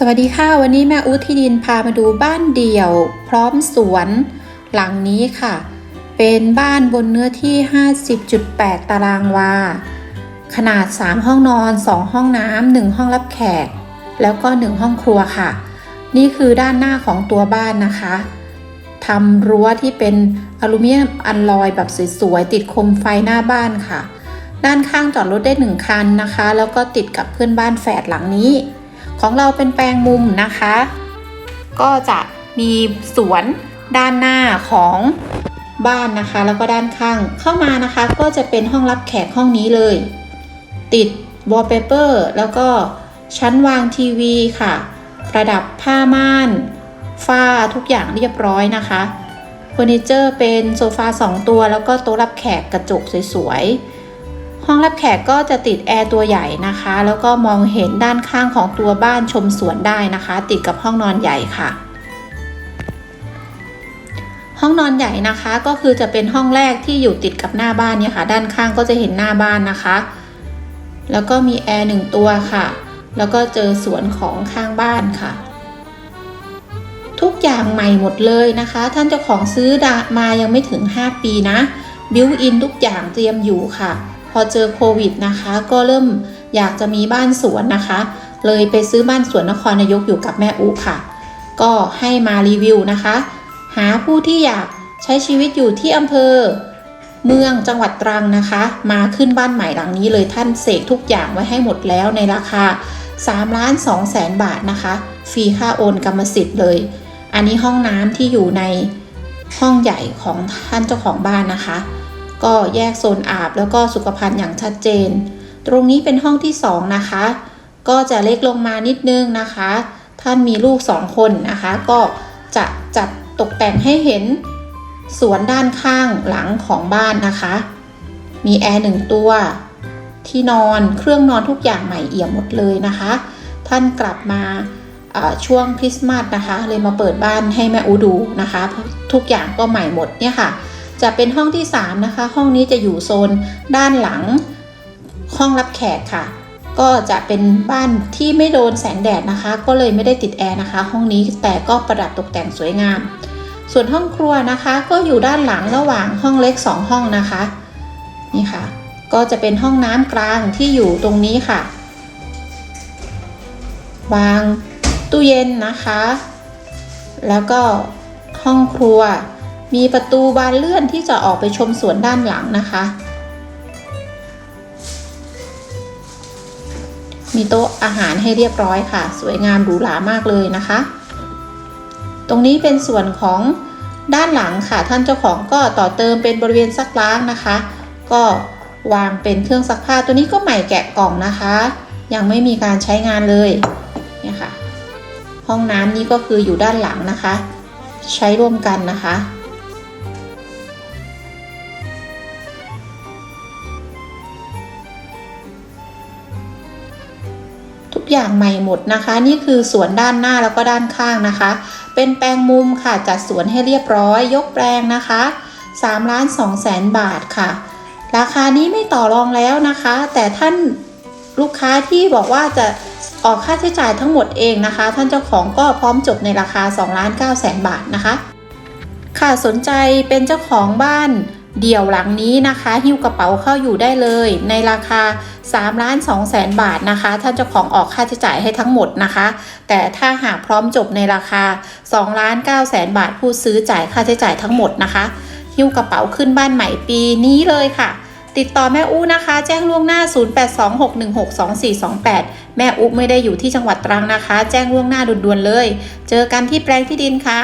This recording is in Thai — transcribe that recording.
สวัสดีค่ะ วันนี้แม่อูที่ดินพามาดูบ้านเดี่ยว พร้อมสวนหลังนี้ค่ะ เป็นบ้านบนเนื้อที่ 50.8 ตารางวา ขนาด 3 ห้องนอน 2 ห้องน้ำ1ห้องรับแขก แล้วก็ 1 ห้องครัวค่ะ นี่คือด้านหน้าของตัวบ้านนะคะทำรั้วที่เป็นอลูมิเนียมอัลลอยแบบสวยๆติดคมไฟหน้าบ้านค่ะ ด้านข้างจอดรถได้ 1 คันนะคะ แล้วก็ติดกับเพื่อนบ้านแฝดหลังนี้ ของเราเป็นแปลงมุมนะคะ ก็จะมีสวนด้านหน้าของบ้านนะคะ แล้วก็ด้านข้างเข้ามานะคะ ก็จะเป็นห้องรับแขกห้องนี้เลย ติดวอลเปเปอร์แล้วก็ชั้นวางทีวีค่ะ ประดับผ้าม่านฝ้าทุกอย่างเรียบร้อยนะคะเฟอร์นิเจอร์เป็นโซฟา2ตัว แล้วก็โต๊ะรับแขกกระจกสวยๆ ห้องรับแขกก็จะติดแอร์ตัวใหญ่นะคะ แล้วก็มองเห็นด้านข้างของตัวบ้านชมสวนได้นะคะ ติดกับห้องนอนใหญ่ค่ะ ห้องนอนใหญ่นะคะก็คือจะเป็นห้องแรกที่อยู่ติดกับหน้าบ้านเนี่ยค่ะ ด้านข้างก็จะเห็นหน้าบ้านนะคะ แล้วก็มีแอร์หนึ่งตัวค่ะ แล้วก็เจอสวนของข้างบ้านค่ะทุกอย่างใหม่หมดเลยนะคะ ท่านเจ้าของซื้อมายังไม่ถึง 5 ปีนะ บิวอินทุกอย่างเตรียมอยู่ค่ะ พอเจอโควิดนะคะ ก็เริ่มอยากจะมีบ้านสวนนะคะ เลยไปซื้อบ้านสวนนครนายกอยู่กับแม่อุค่ะ ก็ให้มารีวิวนะคะ หาผู้ที่อยากใช้ชีวิตอยู่ที่อำเภอ เมืองจังหวัดตรังนะคะ มาขึ้นบ้านใหม่หลังนี้เลยท่านเสกทุกอย่างไว้ให้หมดแล้วในราคา3ล้าน2แสนบาทนะคะ ฟรีค่าโอนกรรมสิทธิ์เลย อันนี้ห้องน้ำที่อยู่ในห้องใหญ่ของท่านเจ้าของบ้านนะคะ ก็แยกโซนอาบแล้วก็สุขภัณฑ์อย่างชัดเจน ตรงนี้เป็นห้องที่ 2 นะคะ ก็จะเล็กลงมานิดนึงนะคะ ท่านมีลูก 2 คนนะคะ ก็จะจัดตกแต่งให้เห็นสวนด้านข้างหลังของบ้านนะคะ มีแอร์หนึ่งตัว ที่นอนเครื่องนอนทุกอย่างใหม่เอี่ยมหมดเลยนะคะ ท่านกลับมาช่วงคริสต์มาสนะคะ เลยมาเปิดบ้านให้แม่อูดูนะคะ ทุกอย่างก็ใหม่หมดเนี่ยค่ะ จะเป็นห้องที่ 3 นะคะ ห้องนี้จะอยู่โซนด้านหลังห้องรับแขกค่ะ ก็จะเป็นบ้านที่ไม่โดนแสงแดดนะคะ ก็เลยไม่ได้ติดแอร์นะคะ ห้องนี้แต่ก็ประดับตกแต่งสวยงาม ส่วนห้องครัวนะคะ ก็อยู่ด้านหลังระหว่างห้องเล็ก 2 ห้องนะคะ นี่ค่ะ ก็จะเป็นห้องน้ำกลางที่อยู่ตรงนี้ค่ะ วางตู้เย็นนะคะ แล้วก็ห้องครัว มีประตูบานเลื่อนที่จะออกไปชมสวนด้านหลังนะคะ มีโต๊ะอาหารให้เรียบร้อยค่ะ สวยงามหรูหรามากเลยนะคะ ตรงนี้เป็นส่วนของด้านหลังค่ะ ท่านเจ้าของก็ต่อเติมเป็นบริเวณซักล้างนะคะ ก็วางเป็นเครื่องซักผ้าตัวนี้ก็ใหม่แกะกล่องนะคะ ยังไม่มีการใช้งานเลยเนี่ยค่ะ ห้องน้ำนี่ก็คืออยู่ด้านหลังนะคะ ใช้ร่วมกันนะคะ อย่างใหม่หมดนะคะ นี่คือสวนด้านหน้าแล้วก็ด้านข้างนะคะ เป็นแปลงมุมค่ะจัดสวนให้เรียบร้อยยกแปลงนะคะ3ล้าน2แสนบาทค่ะ ราคานี้ไม่ต่อรองแล้วนะคะ แต่ท่านลูกค้าที่บอกว่าจะออกค่าใช้จ่ายทั้งหมดเองนะคะ ท่านเจ้าของก็พร้อมจบในราคา2ล้าน9แสนบาทนะคะ ค่ะสนใจเป็นเจ้าของบ้าน เดี่ยวหลังนี้นะคะหิ้วกระเป๋าเข้าอยู่ได้เลย ในราคา3ล้าน2แสนบาทนะคะ ท่านเจ้าของออกค่าใช้จ่ายให้ทั้งหมดนะคะ แต่ถ้าหากพร้อมจบในราคา2ล้าน9แสนบาทผู้ซื้อจ่ายค่าใช้จ่ายทั้งหมดนะคะ หิ้วกระเป๋าขึ้นบ้านใหม่ปีนี้เลยค่ะ ติดต่อแม่อู้นะคะ แจ้งล่วงหน้า 0826162428 แม่อู้ไม่ได้อยู่ที่จังหวัดตรังนะคะ แจ้งล่วงหน้าด่วนๆเลย เจอกันที่แปลงที่ดินค่ะ